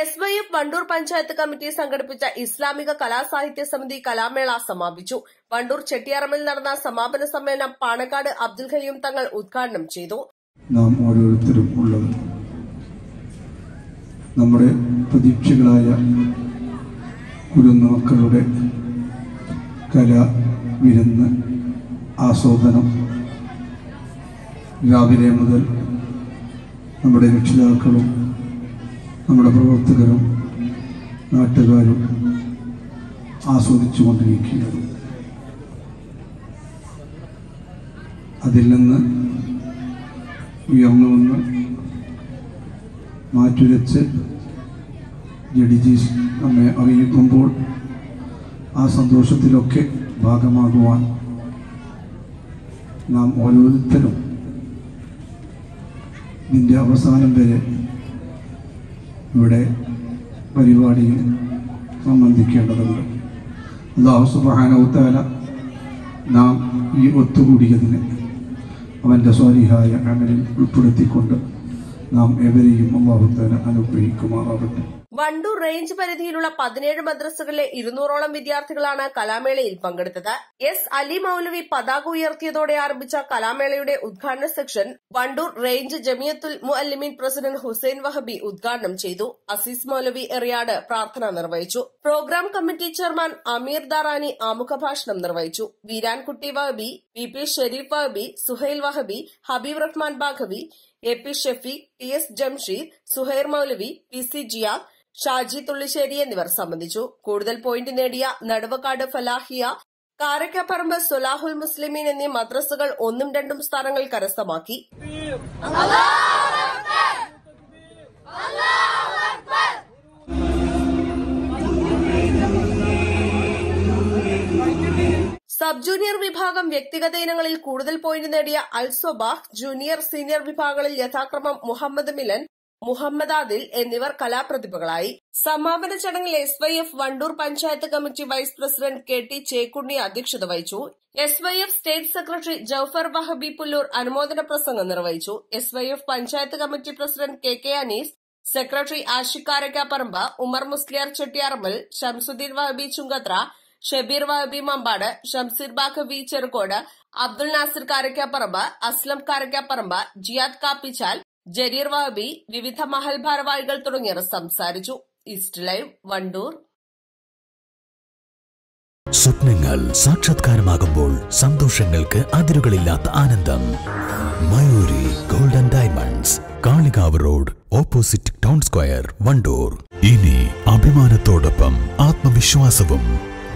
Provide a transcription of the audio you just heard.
S Y F Wandoor panchayat committee സംഘടിപ്പിച്ച ഇസ്ലാമിക കലാസാഹിത്യ സമിതി കലാമേള സമാപിച്ചു. വണ്ടൂർ ചെട്ടിയാറമ്മിൽ നടന്ന സമാപന സമ്മേളനം പാണക്കാട് അബ്ദുൽ ഖയ്യൂം തങ്ങൾ ഉദ്ഘാടനം ചെയ്തു. നാം ഓരോരുത്തരും ഉള്ളത് നമ്മുടെ പ്രതീക്ഷകളായ കുരുന്നുമക്കളുടെ കല വിരുന്ന് ആസ്വാദനം രാവിലെ മുതൽ നമ്മുടെ രക്ഷിതാക്കളും നമ്മുടെ പ്രവർത്തകരും നാട്ടുകാരും ആസ്വദിച്ചു കൊണ്ടിരിക്കുന്നത് അതിൽ നിന്ന് ഉയർന്നു വന്ന് മാറ്റുരച്ച് ജഡിജി നമ്മെ അറിയിക്കുമ്പോൾ ആ സന്തോഷത്തിലൊക്കെ ഭാഗമാകുവാൻ നാം ഓരോരുത്തരും ഇതിന്റെ അവസാനം വരെ ഇവിടെ പരിപാടിയിൽ സംബന്ധിക്കേണ്ടതുണ്ട്. അള്ളാഹു സുബാനവുത്താല നാം ഈ ഒത്തുകൂടിയതിന് അവന്റെ സ്വാരിഹായ അമലിൽ ഉൾപ്പെടുത്തിക്കൊണ്ട് നാം എവരെയും അള്ളാഹുത്താല അനുഗ്രഹിക്കുമാറാവട്ടെ വണ്ടൂർ റേഞ്ച് പരിധിയിലുള്ള പതിനേഴ് മദ്രസകളിലെ ഇരുന്നൂറോളം വിദ്യാർത്ഥികളാണ് കലാമേളയിൽ പങ്കെടുത്തത്. എസ് അലി മൌലവി പതാക ഉയർത്തിയതോടെ ആരംഭിച്ച കലാമേളയുടെ ഉദ്ഘാടന section Wandoor range Jamiyyathul Muallimeen president Hussain Wahbi ഉദ്ഘാടനം ചെയ്തു. അസീസ് മൌലവി എറിയാട് പ്രാർത്ഥന നിർവഹിച്ചു. Programme committee chairman Ameer Darani ആമുഖ ഭാഷണം നിർവഹിച്ചു. Veerankutty Wahabi V P Shareef Wahabi Suhail Wahabi Habeeb Rahman Baghavi A P Shefeeq T S Jamsheer Suhair Moulavi P C Jiya Shaji Thullissery എന്നിവർ സംബന്ധിച്ചു. കൂടുതൽ പോയിന്റ് നേടിയ നടുവക്കാട് ഫലാഹിയ കാരക്കപ്പറമ്പ് സുലാഹുൽ മുസ്ലിമീൻ എന്നീ മദ്രസകൾ ഒന്നും രണ്ടും സ്ഥാനങ്ങൾ കരസ്ഥമാക്കി. സബ് ജൂനിയർ വിഭാഗം വ്യക്തിഗത ഇനങ്ങളിൽ കൂടുതൽ പോയിന്റ് നേടിയ അൽ സൊബാഹ് ജൂനിയർ സീനിയർ വിഭാഗങ്ങളിൽ യഥാക്രമം മുഹമ്മദ് മിലൻ മുഹമ്മദ് ആദിൽ എന്നിവർ കലാപ്രതിഭകളായി. സമാപന ചടങ്ങിൽ S Y F Wandoor panchayat committee vice president K T Chekkunni അധ്യക്ഷത വഹിച്ചു. S Y F state secretary Jaufar Wahabi Pullur അനുമോദന പ്രസംഗം നിർവഹിച്ചു. S Y F panchayat committee president K K Anees secretary Ashik Karakkaparamba Umar Musliyar Chettiyarmal Shamsuddeen Wahabi Chunkathara Shabeer Wahabi Mambad Shamseer Baqavi Cherukode Abdul Nasir Karakkaparamba Aslam Karakkaparamba Jiyad Kappichal Jareer Wahabi വിവിധ മഹൽ ഭാരവാഹികൾ തുടങ്ങിയവർ സംസാരിച്ചു. East live Wandoor. സ്വപ്നങ്ങൾ സാക്ഷാത്കാരമാകുമ്പോൾ സന്തോഷങ്ങൾക്ക് അതിരുകളില്ലാത്ത ആനന്ദം. Mayoori golden diamonds Kalikavu road opposite town square Wandoor. ഇനി അഭിമാനത്തോടൊപ്പം ആത്മവിശ്വാസവും